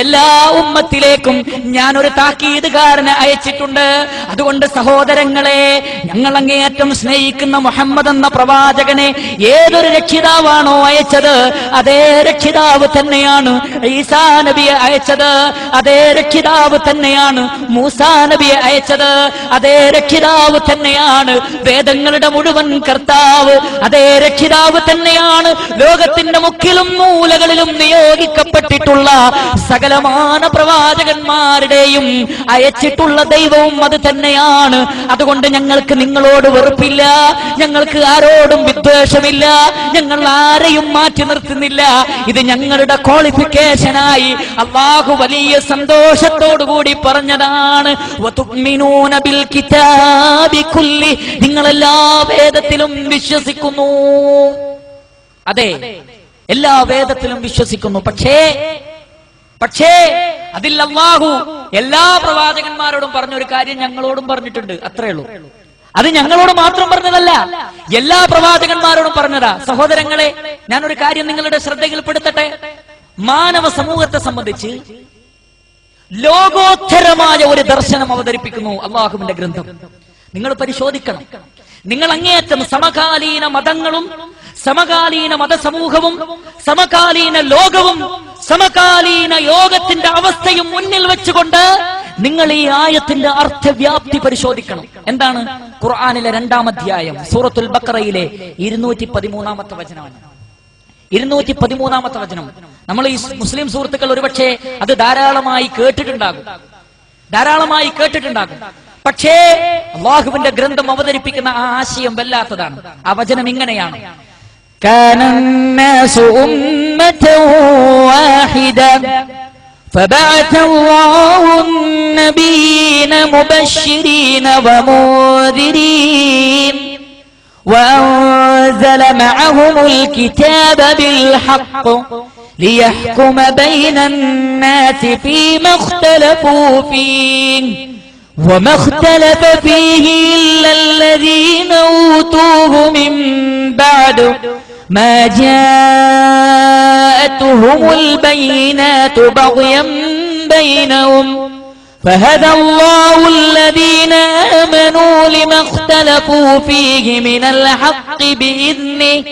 എല്ലാ ഉമ്മത്തിലേക്കും ഞാൻ ഒരു താക്കീതുകാരനെ അയച്ചിട്ടുണ്ട്. അതുകൊണ്ട് സഹോദരങ്ങളെ ഞങ്ങൾ അങ്ങേയറ്റം സ്നേഹിക്കുന്ന മുഹമ്മദ് എന്ന പ്രവാചകനെ ഏതൊരു രക്ഷിതാവാണോ അയച്ചത് അതേ രക്ഷിതാവ് തന്നെയാണ് ഈസാ നബിയെ അയച്ചത്. അതേ രക്ഷിതാവ് തന്നെയാണ് മൂസാ നബിയെ അയച്ചത്. അതേ രക്ഷിതാവ് തന്നെയാണ് വേദങ്ങളുടെ മുഴുവൻ കർത്താവ്. അതേ രക്ഷിതാവ് തന്നെയാണ്. ലോകത്തിന്റെ മുക്കിലും മൂലകളിലും നിയോഗിക്കപ്പെട്ടിട്ടുള്ള സകലമാന പ്രവാചകന്മാരുടെയും അയച്ചിട്ടുള്ള ദൈവവും അത് തന്നെയാണ്. അതുകൊണ്ട് ഞങ്ങൾക്ക് നിങ്ങളോട് വെറുപ്പില്ല. ഞങ്ങൾക്ക് ആരോടും വിദ്വേഷമില്ല. ഞങ്ങൾ ആരെയും മാറ്റി നിർത്തുന്നില്ല. ഇത് ഞങ്ങളുടെ ക്വാളിഫിക്കേഷനായി അള്ളാഹു വലിയ സന്തോഷത്തോടു കൂടി പറഞ്ഞതാണ് നിങ്ങളെല്ലാ വേദത്തിലും വിശ്വസിക്കുന്നു. അതെ എല്ലാ വേദത്തിലും വിശ്വസിക്കുന്നു. പക്ഷേ പക്ഷേ അതിൽ അള്ളാഹു എല്ലാ പ്രവാചകന്മാരോടും പറഞ്ഞ ഒരു കാര്യം ഞങ്ങളോടും പറഞ്ഞിട്ടുണ്ട്. അത്രേ ഉള്ളൂ. അത് ഞങ്ങളോട് മാത്രം പറഞ്ഞതല്ല എല്ലാ പ്രവാചകന്മാരോടും പറഞ്ഞതാ. സഹോദരങ്ങളെ ഞാനൊരു കാര്യം നിങ്ങളുടെ ശ്രദ്ധയിൽപ്പെടുത്തട്ടെ? മാനവ സമൂഹത്തെ സംബന്ധിച്ച് ലോകോത്തരമായ ഒരു ദർശനം അവതരിപ്പിക്കുന്നു അള്ളാഹുവിന്റെ ഗ്രന്ഥം. നിങ്ങൾ പരിശോധിക്കണം. നിങ്ങൾ അങ്ങേയറ്റം സമകാലീന മതങ്ങളും സമകാലീന മതസമൂഹവും സമകാലീന ലോകവും സമകാലീന യോഗത്തിന്റെ അവസ്ഥയും മുന്നിൽ വെച്ചുകൊണ്ട് നിങ്ങൾ ഈ ആയത്തിന്റെ അർത്ഥവ്യാപ്തി പരിശോധിക്കണം. എന്താണ്? ഖുർആാനിലെ രണ്ടാം അധ്യായം സൂറത്തുൽ ബക്കറയിലെ ഇരുന്നൂറ്റി പതിമൂന്നാമത്തെ വചനമാണ്. ഇരുന്നൂറ്റി പതിമൂന്നാമത്തെ വചനം. നമ്മൾ ഈ മുസ്ലിം സുഹൃത്തുക്കൾ ഒരുപക്ഷെ അത് ധാരാളമായി കേട്ടിട്ടുണ്ടാകും. ധാരാളമായി കേട്ടിട്ടുണ്ടാകും. പക്ഷേ അള്ളാഹുവിന്റെ ഗ്രന്ഥം അവതരിപ്പിക്കുന്ന ആ ആശയം വല്ലാത്തതാണ് ആ വചനം ഇങ്ങനെയാണ് كان الناس أمة واحدة فبعث الله النبيين مبشرين ومنذرين وأنزل معهم الكتاب بالحق ليحكم بين الناس فيما اختلفوا فيه وما اختلف فيه إلا الذين أوتوه من بعد ما جاءتهم البينات بغيا بينهم فهدى الله الذين آمنوا لما اختلفوا فيه من الحق بإذنه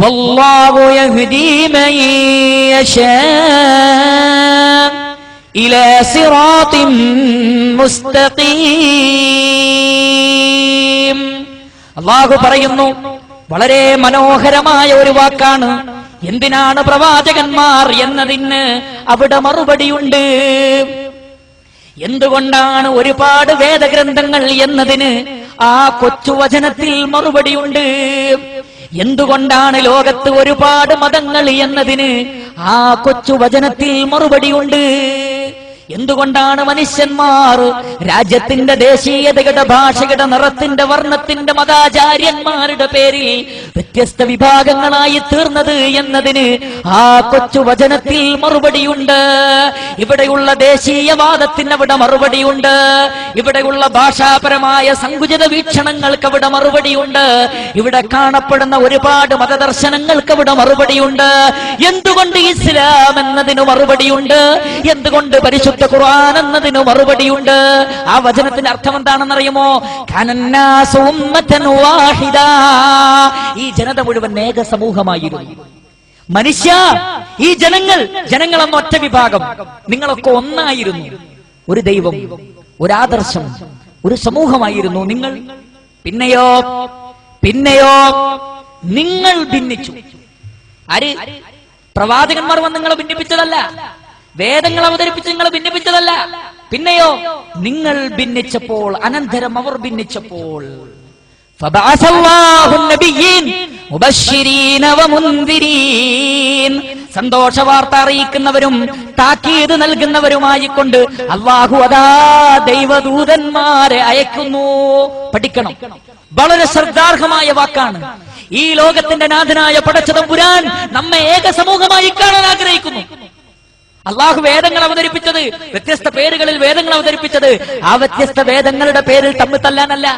والله يهدي من يشاء إلى صراط مستقيم അള്ളാഹു പറയുന്നു വളരെ മനോഹരമായ ഒരു വാക്കാണ് എന്തിനാണ് പ്രവാചകന്മാർ എന്നതിന് അവിടെ മറുപടിയുണ്ട് എന്തുകൊണ്ടാണ് ഒരുപാട് വേദഗ്രന്ഥങ്ങൾ എന്നതിന് ആ കൊച്ചു വചനത്തിൽ മറുപടിയുണ്ട് എന്തുകൊണ്ടാണ് ലോകത്ത് ഒരുപാട് മതങ്ങൾ എന്നതിന് ആ കൊച്ചു വചനത്തിൽ മറുപടിയുണ്ട് എന്തുകൊണ്ടാണ് മനുഷ്യന്മാർ രാജ്യത്തിന്റെ ദേശീയതയുടെ ഭാഷയുടെ നിറത്തിന്റെ വർണത്തിന്റെ മതാചാര്യന്മാരുടെ പേരിൽ വ്യത്യസ്ത വിഭാഗങ്ങളായി തീർന്നത് എന്നതിന് ആ കൊച്ചു വചനത്തിൽ മറുപടിയുണ്ട്. ഇവിടെയുള്ള ദേശീയവാദത്തിന് അവിടെ മറുപടിയുണ്ട്. ഇവിടെയുള്ള ഭാഷാപരമായ സങ്കുചിത വീക്ഷണങ്ങൾക്ക് അവിടെ മറുപടിയുണ്ട്. ഇവിടെ കാണപ്പെടുന്ന ഒരുപാട് മതദർശനങ്ങൾക്ക് അവിടെ മറുപടിയുണ്ട്. എന്തുകൊണ്ട് ഇസ്ലാം എന്നതിന് മറുപടിയുണ്ട്? എന്തുകൊണ്ട് പരിശുദ്ധ ഖുർആൻ എന്നതിന് മറുപടിയുണ്ട്. ആ വചനത്തിന്റെ അർത്ഥം എന്താണെന്നറിയുമോ. ഈ ജനത മുഴുവൻ ഏക സമൂഹമായിരുന്നു. മനുഷ്യ ഈ ജനങ്ങൾ എന്ന ഒറ്റ വിഭാഗം. നിങ്ങളൊക്കെ ഒന്നായിരുന്നു. ഒരു ദൈവം ഒരു ആദർശം ഒരു സമൂഹമായിരുന്നു നിങ്ങൾ. പിന്നെയോ പിന്നെയോ നിങ്ങൾ ഭിന്നിച്ചു. ആര്? പ്രവാചകന്മാർ വന്ന് നിങ്ങളെ ഭിന്നിപ്പിച്ചതല്ല. വേദങ്ങൾ അവതരിപ്പിച്ച് നിങ്ങൾ ഭിന്നിപ്പിച്ചതല്ല. പിന്നെയോ നിങ്ങൾ ഭിന്നിച്ചപ്പോൾ അനന്തരം അവർ ഭിന്നിച്ചപ്പോൾ. സന്തോഷ വാർത്ത അറിയിക്കുന്നവരും താക്കീത് നൽകുന്നവരുമായിക്കൊണ്ട് അള്ളാഹു അതാ ദൈവദൂതന്മാരെ അയക്കുന്നു. പഠിക്കണം. വളരെ ശ്രദ്ധാർഹമായ വാക്കാണ്. ഈ ലോകത്തിന്റെ നാഥനായ പടച്ചതമ്പുരാൻ നമ്മെ ഏക സമൂഹമായി കാണാൻ ആഗ്രഹിക്കുന്നു. അള്ളാഹു വേദങ്ങൾ അവതരിപ്പിച്ചത്. വ്യത്യസ്ത പേരുകളിൽ വേദങ്ങൾ അവതരിപ്പിച്ചത്. ആ വ്യത്യസ്ത വേദങ്ങളുടെ പേരിൽ തമ്മിൽ തല്ലാനല്ല.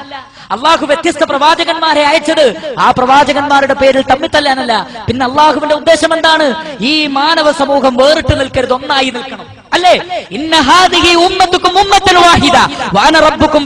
അള്ളാഹു വ്യത്യസ്ത പ്രവാചകന്മാരെ അയച്ചത്. ആ പ്രവാചകന്മാരുടെ പേരിൽ തമ്മിൽ തല്ലാനല്ല. പിന്നെ അള്ളാഹുവിന്റെ ഉദ്ദേശം എന്താണ്? ഈ മാനവ സമൂഹം വേറിട്ട് നിൽക്കരുത് ഒന്നായി നിൽക്കണം. അല്ലേ? ഇന്ന ഹാദിഹി ഉമ്മത്തുക്കും ഉമ്മത്തൽ വാഹിദ. വാന റബ്ബുക്കും